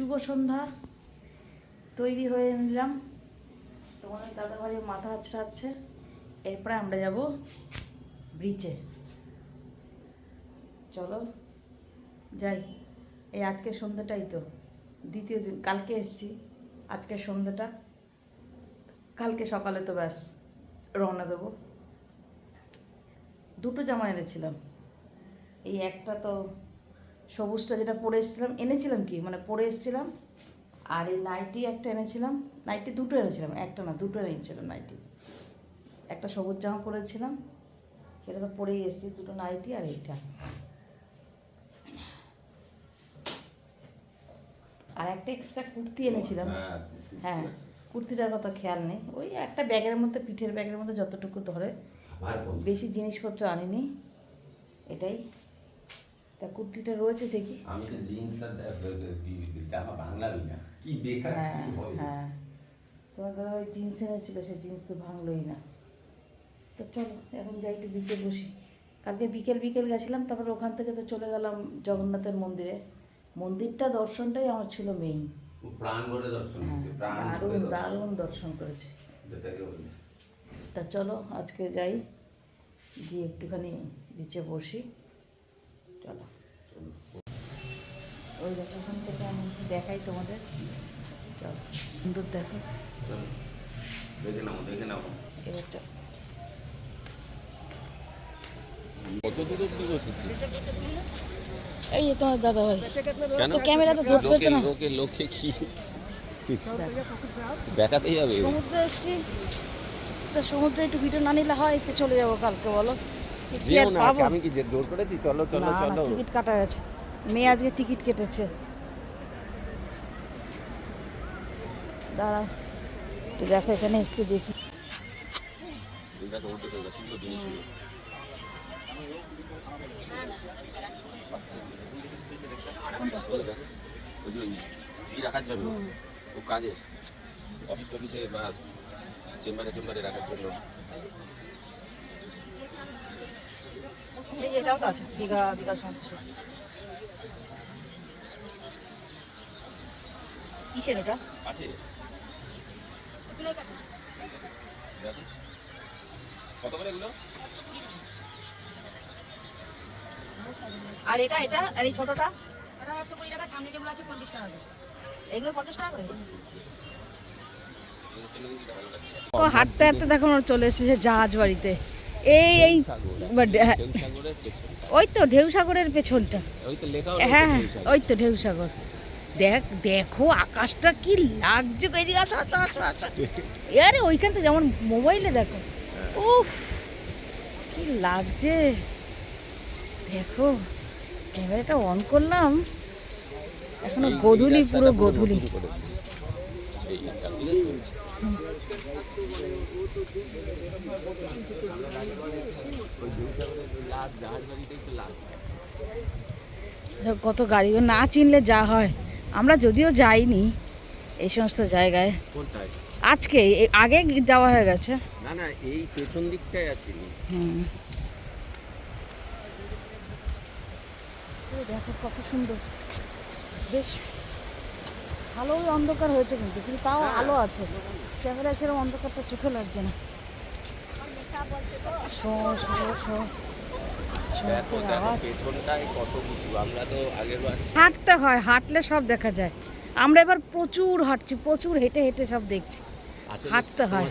শুভ সন্ধ্যা। তৈরি হয়ে নিলাম। তোমাদের দাদাভাই মাথা আছড়াচ্ছে এরপরে আমরা যাব ব্রিচে। চলো, যাই। এই আজকের সন্ধ্যাটাই তো। দ্বিতীয় দিন, কালকে এসছি। আজকের সন্ধ্যাটা। কালকে সকালে তো ব্যাস, রওনা দেবো। দুটো জামা এনেছিলাম। এই একটা তো সবুজটা যেটা পরে এসেছিলাম এনেছিলাম কি? মানে পরে এসেছিলাম আর এই নাইটি একটা এনেছিলাম নাইটি দুটো এনেছিলাম একটা না দুটো এনেছিলাম নাইটি। একটা সবুজ জামা পরেছিলাম সেটা তো পরেই এসেছি দুটো নাইটি আর এইটা। আর একটা এক্সট্রা কুর্তি এনেছিলাম। হ্যাঁ কুর্তিটার কথা খেয়াল নেই। ওই একটা ব্যাগের মধ্যে পিঠের ব্যাগের মধ্যে যতটুকু ধরে বেশি জিনিসপত্র আনিনি এটাই। তা কুর্তিটা রয়েছে দেখি। আমি তো জিন্স আর জামা বাংলাবি না। কি বেকার হ্যাঁ কি হবে হ্যাঁ। তোমার দাদা ওই জিন্স এনেছিল সে জিন্স তো ভাঙলোই না। তো চলো এখন যাই একটু বিকেল বসি। কালকে বিকেল বিকেল গেছিলাম তারপর ওখান থেকে তো চলে গেলাম জগন্নাথের মন্দিরে। মন্দিরটা দর্শনটাই আমার ছিল মেইন প্রাণ ভরে দর্শন হ্যাঁ দারুণ দর্শন। দারুণ দর্শন করেছি। তা চলো আজকে যাই গিয়ে একটুখানি নিচে বসি। চলো। ওই দেখো ওখান থেকে আমি দেখাই তোমাদের। চলো সুন্দর দেখো। চলো দেখে নাও দেখে নাও। এবার চলো। এই যে তোমার দাদা ভাই। তো ক্যামেরাটা ধরতে পারতো না। লোকে লোকে কি? দেখাতেই হবে সমুদ্রে এসছি। তা সমুদ্রে একটু ভিডিও না নিলে হয় একটু চলে যাব কালকে বলো। যেও না আমি কি যে জোর করেছি? চলো চলো চলো। টিকিট কাটা গেছে মেয়ে আজকে টিকিট কেটেছে। দাঁড়া একটু দেখো এখানে এসছি দেখি। রাখার জন্য ও কাজের অফিস টফিসে বা চেম্বারে চেম্বারে রাখার জন্য। এই যে এটাও তো আছে দীঘা দীঘা সমুদ্র। কিসের এটা? দেখো। কত করে এগুলো? আর এটা এটা? আর এই ছোটটা? ওটা একশো কুড়ি টাকা সামনে যেগুলো আছে পঞ্চাশ টাকা এগুলো পঞ্চাশ টাকা করে? ও হাঁটতে হাঁটতে দেখো চলে এসেছে জাহাজ বাড়িতে। এই এই হ্যাঁ, ওই তো ঢেউ সাগরের পেছনটা। ওই তো হ্যাঁ হ্যাঁ, ওই তো ঢেউ সাগর দেখ দেখো আকাশটা কি লাগছে এদিকে আসো আসো আসো আসো। আরে ওইখান থেকে যেমন মোবাইলে দেখো। উফ কি লাগছে। দেখো ক্যামেরাটা অন করলাম। এখনও গধুলি পুরো গধুলি। কত গাড়ি না চিনলে যা হয়। আমরা যদিও যাইনি এই সমস্ত জায়গায়। আজকে আগে যাওয়া হয়ে গেছে। না না এই পেছন দিকটায় আসিনি। হুম। দেখো কত সুন্দর। বেশ ভালোই অন্ধকার হয়েছে কিন্তু কিন্তু তাও আলো আছে। ক্যামেরা সেরকম অন্ধকারটা চোখে লাগছে না। হাঁটতে হয় হাঁটলে সব দেখা যায়। আমরা এবার প্রচুর হাঁটছি প্রচুর হেঁটে হেঁটে সব দেখছি। হাঁটতে হয়।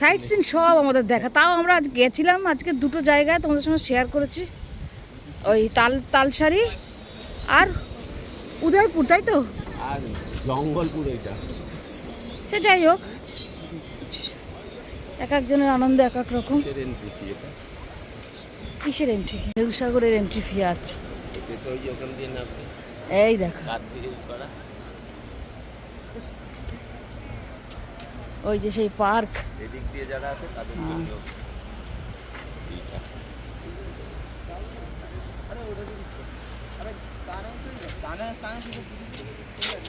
সাইট সিন সব আমাদের দেখা। তাও আমরা আজ গেছিলাম আজকে দুটো জায়গায় তোমাদের সঙ্গে শেয়ার করেছি। ওই তাল তালসারি আর উদয়পুর তাই তো? আর জঙ্গল পুরো এটা সে যাই হোক এক একজনের আনন্দ এক এক রকম। কিসের এন্ট্রি ফি এটা? এন্ট্রি ফি আছে এই দেখো। ওই যে সেই পার্ক। এদিক দিয়ে যারা আছে তাদের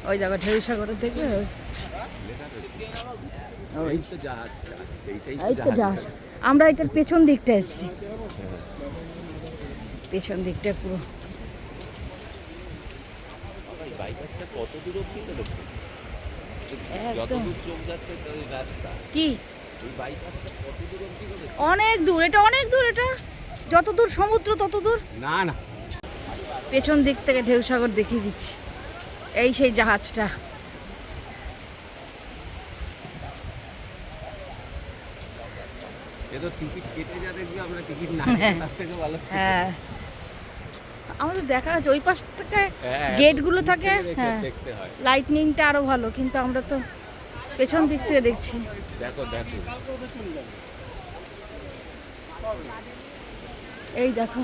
ওই দেখো ঢেউসাগরের থেকে ওই- এই তো জাহাজ জাহাজ, এইটাই এই তো জাহাজ। আমরা এটার পেছন দিকটা এসেছি। পেছন দিকটা পুরো। কি? অনেক দূর এটা অনেক দূর এটা। যত দূর সমুদ্র তত দূর। না না। পেছন দিক থেকে ঢেউসাগর দেখিয়ে দিচ্ছি। এই সেই জাহাজটা। হ্যাঁ। হ্যাঁ। আমাদের দেখা যাচ্ছে ওই পাশ থেকে হ্যাঁ, গেটগুলো থাকে হ্যাঁ। লাইটনিংটা আরও ভালো কিন্তু আমরা তো পেছন দিক থেকে দেখছি। দেখো দেখো। এই দেখো।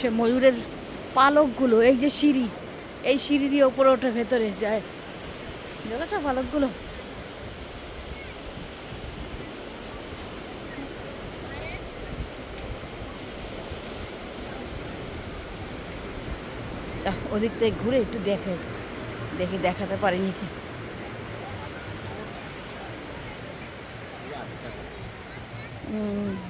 সে ময়ূরের পালকগুলো, এই যে সিঁড়ি, এই সিঁড়ি দিয়ে ওপরে ওঠে, ভেতরে যায়। দেখেছ পালকগুলো? ওদিক থেকে ঘুরে একটু দেখে, দেখি দেখাতে পারিনি কি। হুম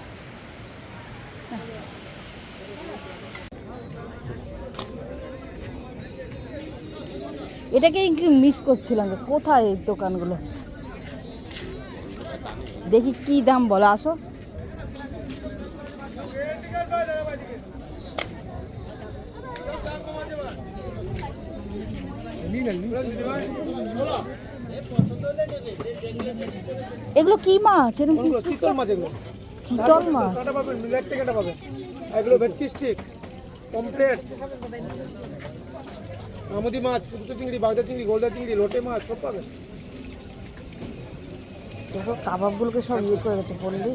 এটাকে মিস করছিলাম কোথায় এই দোকানগুলো? দেখি কি দাম বলো আসো। এগুলো কি মাছ? এরকম চিতল মাছ এগুলো। চিতল মাছ? পাবেন মিলেট থেকে পাবেন। এগুলো ভেটকি স্টিক পমপ্লেট আমুদি মাছ পুকুর চিংড়ি বাগদা চিংড়ি গোলদা চিংড়ি লোটে মাছ সব পাবেন। দেখো কাবাবগুলোকে সব ইয়ে করে গেছে বললি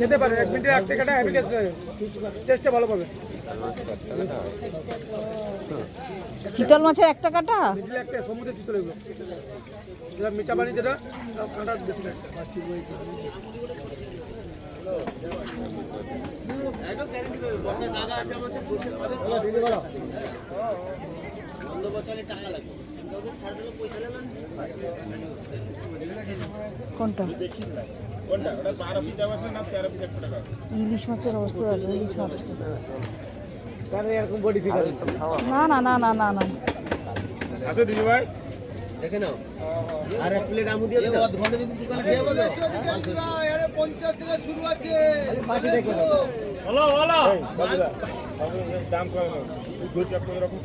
খেতে এক মিনিটে এক টাকাটা হ্যাপি টেস্টটা ভালো পাবেন চিতল মাছের একটা কাটা? মিডিলে একটা সমুদ্রের চিতল এগুলো। মিঠা পানি যেটা কাঁটা বেশি থাকে কোনটা? ইলিশ মাছের অবস্থা আছে ইলিশ মাছ। এরকম বডি ফিগার না না না না না না। আসো দিদি ভাই। দেখে নাও। আর এক প্লেট আমু দিয়ে দাও। ঘণ্টা যদি দোকানে খেয়ে বলবে হলো হলো দাম কম দুধ চাপ করে রাখুন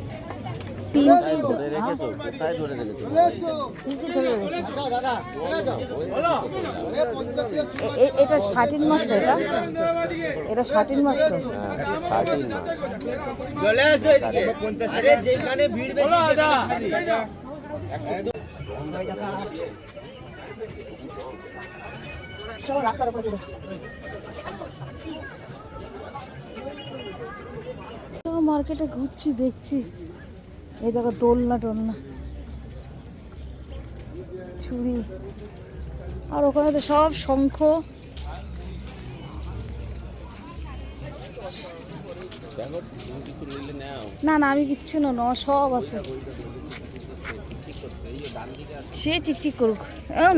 তিন ধরে রেখেছো কোথায় ধরে রেখেছো? কি কি ধরে রেখেছে? এ- এ- এটা ষাটিন তো এটা? এটা ষাটিন মাছ তো। চলে আসো যেখানে ভিড় রাস্তার উপরে মার্কেটে ঘুরছি দেখছি। এই দেখো দোলনা টোলনা। ছুরি। আর ওখানে তো সব শঙ্খ। না না আমি কিচ্ছু না সব আছে। সে চিকচিক করুক। এমন